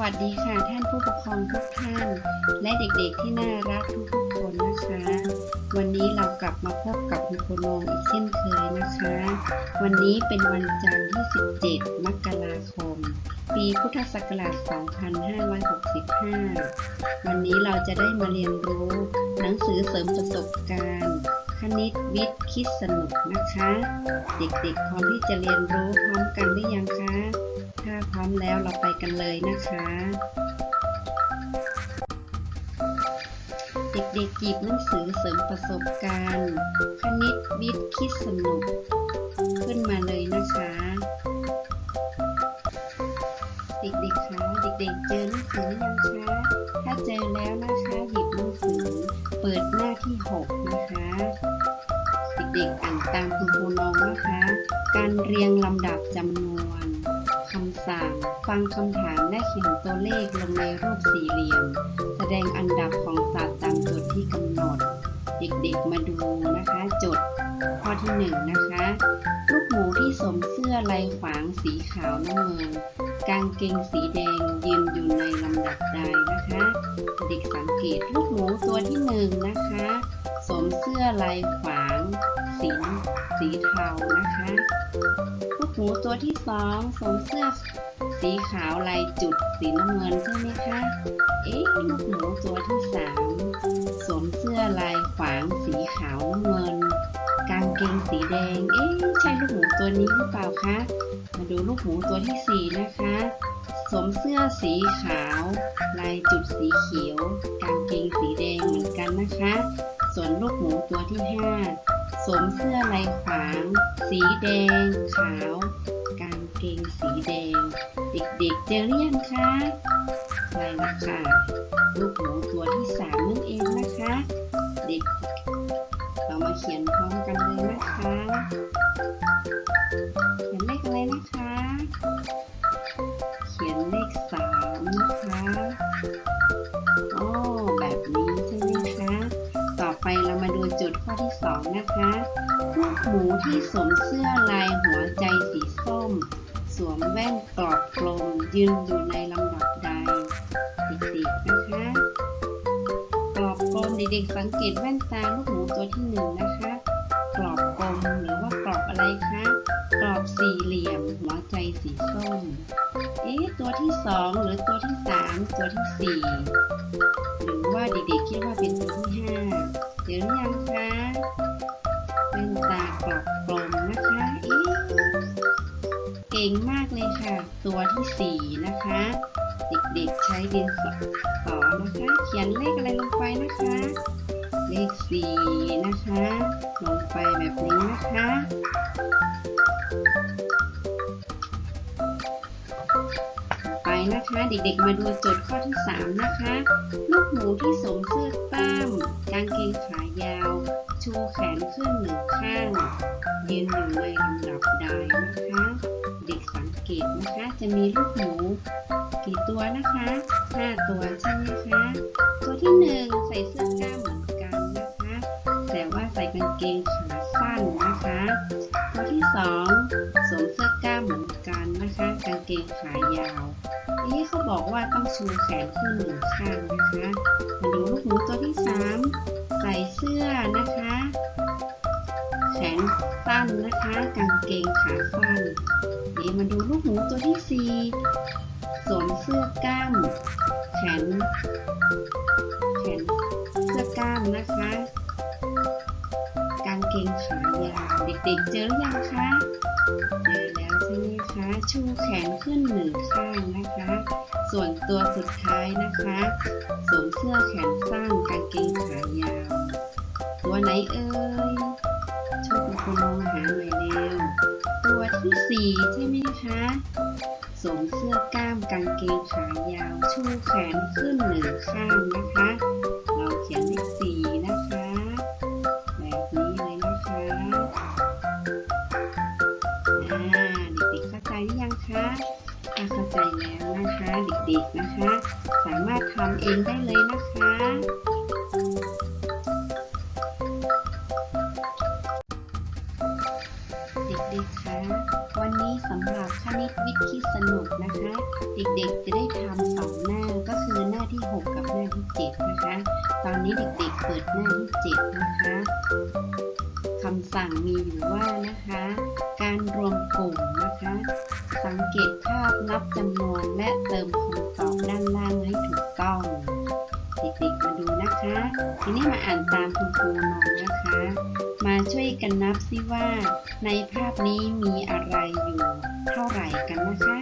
วัสดีค่ะท่านผู้ปกครองทุกท่าน และเด็กๆที่น่ารักทุกๆคนนะคะ วันนี้เรากลับมาพบกับคุณครูนงอีกเช่นเคยนะคะ วันนี้เป็นวันจันทร์ที่ 17 มกราคม ปีพุทธศักราช 2565 วันนี้เราจะได้มาเรียนรู้ หนังสือเสริมประสบการณ์คณิตวิทย์คิดสนุกนะคะ เด็กๆพร้อมที่จะเรียนรู้พร้อมกันหรือยังคะ ร้อมแล้วเราไปกันเลยนะคะ เด็กๆหยิบหนังสือเสริมประสบการณ์ คณิตวิทย์คิดสนุก ขึ้นมาเลยนะคะ เด็กๆคะเด็กๆเจอหนังสือหรือยังคะถ้าเจอแล้วนะคะหยิบหนังสือเปิดหน้าที่ 6 นะคะเด็กๆอ่านตามคุณครูน้องนะคะ การเรียงลำดับจำนวน คำสั่ง ฟังคำถามและเขียนตัวเลขลงในรูปสี่เหลี่ยม แสดงอันดับของศาสตร์ตามโจทย์ที่กำหนด เด็กๆมาดูนะคะจทย์ข้อที่หนึ่งนะคะลูกหมูที่สวมเสื้อลายขวางสีขาวน้ำเงินกางเกงสีแดงยืนอยู่ในลำดับใดนะคะ เด็กสังเกตลูกหมูตัวที่หนึ่งนะคะสวมเสื้อลายขวาง สีสีเทานะคะลูกหมูตัวที่สองสวมเสื้อสีขาวลายจุดสีน้ำเงินใช่ไหมคะ เอ๊ะลูกหมูตัวที่สามสวมเสื้อลายขวางสีขาวน้ำเงิน กางเกงสีแดง เอ๊ะใช่ลูกหมูตัวนี้หรือเปล่าคะ มาดูลูกหมูตัวที่สี่นะคะสวมเสื้อสีขาว ลายจุดสีเขียว กางเกงสีแดงเหมือนกันนะคะ ส่วนลูกหมูตัวที่ห้า สวมเสื้อลายขวาง สีแดง ขาว กางเกงสีแดง เด็กๆเจอหรือยังคะใช่แล้วค่ะ ลูกหมูตัวที่สามนั่นเองนะคะ เด็ก เรามาเขียนพร้อมกันเลยนะคะ นะคะลูกหมูที่สวมเสื้อลายหัวใจสีส้ม สวมแว่นกรอบกลมยืนอยู่ในลำดับใดเด็กๆนะคะกรอบกลมเด็กๆสังเกตแว่นตาลูกหมูตัวที่หนึ่งนะคะกรอบกลมหรือว่ากรอบอะไรคะกรอบสี่เหลี่ยมหัวใจสีส้ม เอ๊ะตัวที่สองหรือตัวที่สามตัวที่สี่หรือว่าเด็กๆคิดว่าเป็นตัวที่ห้าเจอหรือยังคะ กรอบกลมนะคะเอ๊เก่งมากเลยค่ะ ตัวที่สี่นะคะ เด็กๆใช้ดินสอต่อนะคะ เขียนเลขอะไรลงไปนะคะ เลขสี่นะคะ ลงไปแบบนี้นะคะไปนะคะ เด็กๆมาดูโจทย์ข้อที่ 3 นะคะ ลูกหมูที่สวมเสื้อกล้ามกางเกงขายาว ชูแขนขึ้นหนึ่งข้างยืนอยู่ในลำดับใดนะคะ เด็กสังเกตนะคะ จะมีลูกหมูกี่ตัวนะคะ5ตัวใช่ไหมคะ ตัวที่1ใส่เสื้อกล้ามเหมือนกันนะคะ แต่ว่าใส่กางเกงขาสั้นนะคะ ตัวที่2สวมเสื้อกล้ามเหมือนกันนะคะ กางเกงขายาวนี่เขาบอกว่าต้องชูแขนขึ้นหนึ่งข้างนะคะมาดูลูกหมูตัวที่สาม ใส่เสื้อนะคะ แขนสั้นนะคะ กางเกงขาสั้นนี่มาดูลูกหมูตัวที่สี่สวมเสื้อกล้ามแขนแขนเสื้อกล้ามนะคะ เกงขายาว เด็กๆ เจอหรือยังคะ เจอแล้วใช่ไหมคะ ชูแขนขึ้นหนึ่งข้างนะคะ ส่วนตัวสุดท้ายนะคะสวมเสื้อแขนสั้นกางเกงขายาว ตัวไหนเอ่ยช่วยคุณครูมองหาหน่อยเร็ว ตัวที่สี่ใช่ไหมคะสวมเสื้อกล้ามกางเกงขายาว ชูแขนขึ้นหนึ่งข้างนะคะ เราเขียนเลขส ด็กๆนะคะ สามารถทำเองได้เลยนะคะเด็กๆคะวันนี้สำหรับคณิตวิทย์คิดสนุกนะคะ เด็กๆจะได้ทำสองหน้าก็คือหน้าที่ 6 กับหน้าที่ 7 นะคะ ตอนนี้เด็กๆเปิดหน้าที่ 7 นะคะคำสั่งมีอยู่ว่านะคะ การรวมกลุ่มนะคะ สังเกตภาพนับจำนวนและเติมคำตอบด้านล่างให้ถูกต้อง เด็กๆมาดูนะคะ ทีนี้มาอ่านตามคุณครูหน่อยนะคะ มาช่วยกันนับซิว่า ในภาพนี้มีอะไรอยู่เท่าไหร่กันนะคะ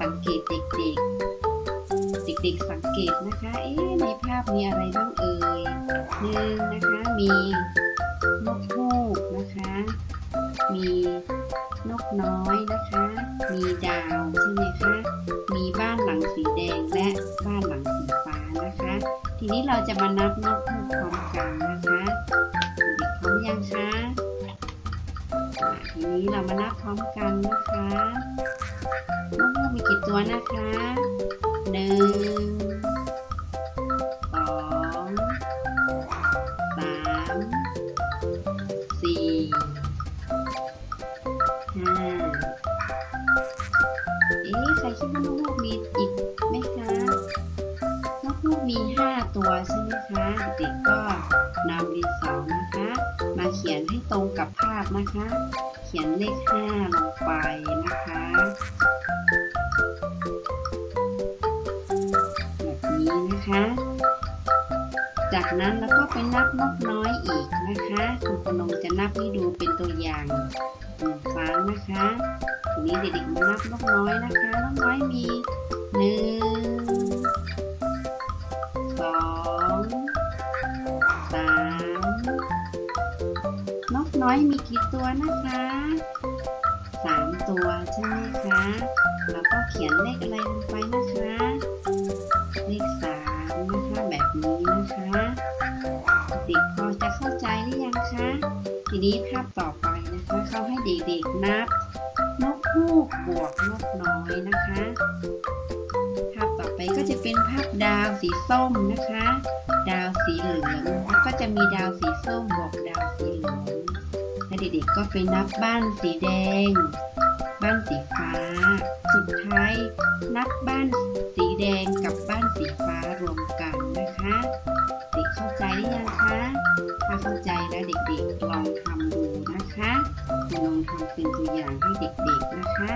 สังเกตเด็กๆ เด็กๆสังเกตนะคะ เอ๊ะในภาพมีอะไรบ้างเอ่ยหนึ่งนะคะมีนกฮูกนะคะ มี นกน้อยนะคะ มีดาวใช่ไหมคะ มีบ้านหลังสีแดงและบ้านหลังสีฟ้านะคะ ทีนี้เราจะมานับนกฮูกพร้อมกันนะคะเด็กพร้อมยังคะทีนี้เรามานับพร้อมกันนะคะนกฮูกมีกี่ตัวนะคะหนึ่ง 5ตัวใช่ไหมคะ เด็กก็นำดินสอนะคะ มาเขียนให้ตรงกับภาพนะคะ เขียนเลข5ลงไปนะคะแบบนี้นะคะ จากนั้นเราก็ไปนับนกน้อยอีกนะคะคุณพนมจะนับให้ดูเป็นตัวอย่างหนึ่งครั้งนะคะทีนี้เด็กๆมานับนกน้อยนะคะนกน้อยมีหนึ่ง น้อยมีกี่ตัวนะคะสามตัวใช่ไหมคะแล้วก็เขียนเลขอะไรลงไปนะคะ เลขสามนะคะแบบนี้นะคะเด็กพอจะเข้าใจหรือยังคะทีนี้ภาพต่อไปนะคะเขาให้เด็กๆนับนกฮูกบวกนกน้อยนะคะ ภาพต่อไปก็จะเป็นภาพดาวสีส้มนะคะ ดาวสีเหลืองแล้วก็จะมีดาวสีส้มบวกดาวสีเหลือง และเด็กๆก็ไปนับบ้านสีแดง บ้านสีฟ้า สุดท้ายนับบ้านสีแดงกับบ้านสีฟ้ารวมกันนะคะเด็กเข้าใจหรือยังคะถ้าเข้าใจแล้วเด็กๆลองทำดูนะคะลองทำเป็นตัวอย่างให้เด็กๆนะคะ